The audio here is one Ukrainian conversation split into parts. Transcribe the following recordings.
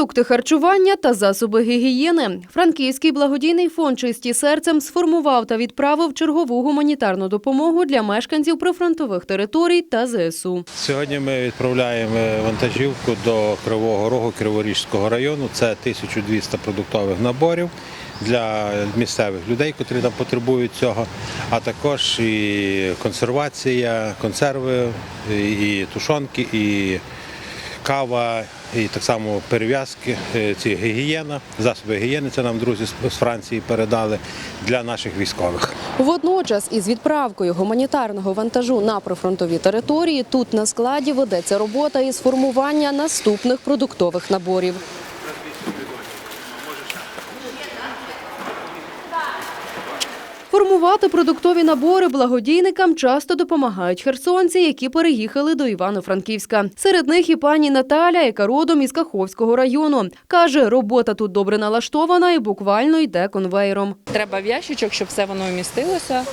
Продукти харчування та засоби гігієни. Франківський благодійний фонд «Чисті серцем сформував та відправив чергову гуманітарну допомогу для мешканців прифронтових територій та ЗСУ. Сьогодні ми відправляємо вантажівку до Кривого Рогу Криворіжського району. Це 1200 продуктових наборів для місцевих людей, котрі там потребують цього, а також і консервація, консерви, і тушонки, і кава, і так само перев'язки, е, ці гігієна, засоби гігієни. Це нам друзі з- Франції передали для наших військових. Водночас із відправкою гуманітарного вантажу на прифронтові території тут на складі ведеться робота із формування наступних продуктових наборів. Формувати продуктові набори благодійникам часто допомагають херсонці, які переїхали до Івано-Франківська. Серед них і пані Наталя, яка родом із Каховського району. Каже, робота тут добре налаштована і буквально йде конвейером. Треба в ящичок, щоб все воно вмістилося.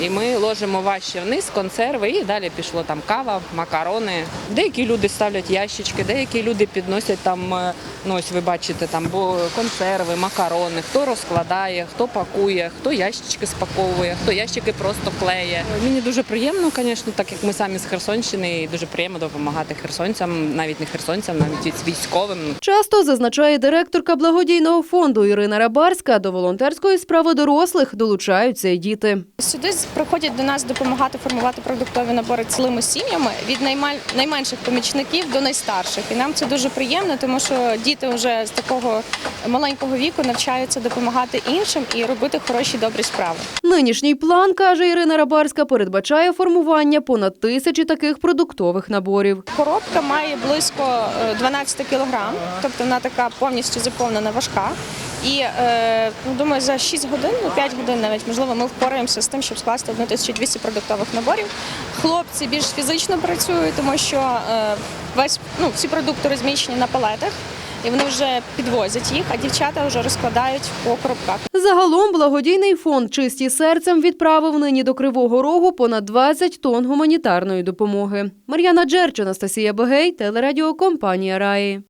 І ми ложимо важче вниз, консерви, і далі пішло там кава, макарони. Деякі люди ставлять ящички, деякі люди підносять там, е, ну ось ви бачите, там бо консерви, макарони, хто розкладає, хто пакує, хто ящички спаковує, хто ящики просто клеє. Мені дуже приємно, звісно, так як ми самі з Херсонщини, і дуже приємно допомагати херсонцям, навіть не херсонцям, навіть військовим. Часто зазначає директорка благодійного фонду Ірина Рабарська. До волонтерської справи дорослих долучаються і діти. Сюди приходять до нас допомагати формувати продуктові набори цілими сім'ями від найменших помічників до найстарших. І нам це дуже приємно, тому що діти вже з такого маленького віку навчаються допомагати іншим і робити хороші добрі справи. Нинішній план, каже Ірина Рабарська, передбачає формування понад тисячі таких продуктових наборів. Коробка має близько е, 12 кілограм, тобто вона така повністю заповнена важка. І е, ну, думаю, за 6 годин, ну 5 годин навіть можливо, ми впораємося з тим, щоб скласти 1200 продуктових наборів. Хлопці більш фізично працюють, тому що е, весь ну всі продукти розміщені на палетах, і вони вже підвозять їх, а дівчата вже розкладають по коробках. Загалом благодійний фонд «Чисті серцем відправив нині до Кривого Рогу понад 20 тонн гуманітарної допомоги. Мар'яна Джерч, Анастасія Бегей, телерадіокомпанія Раї.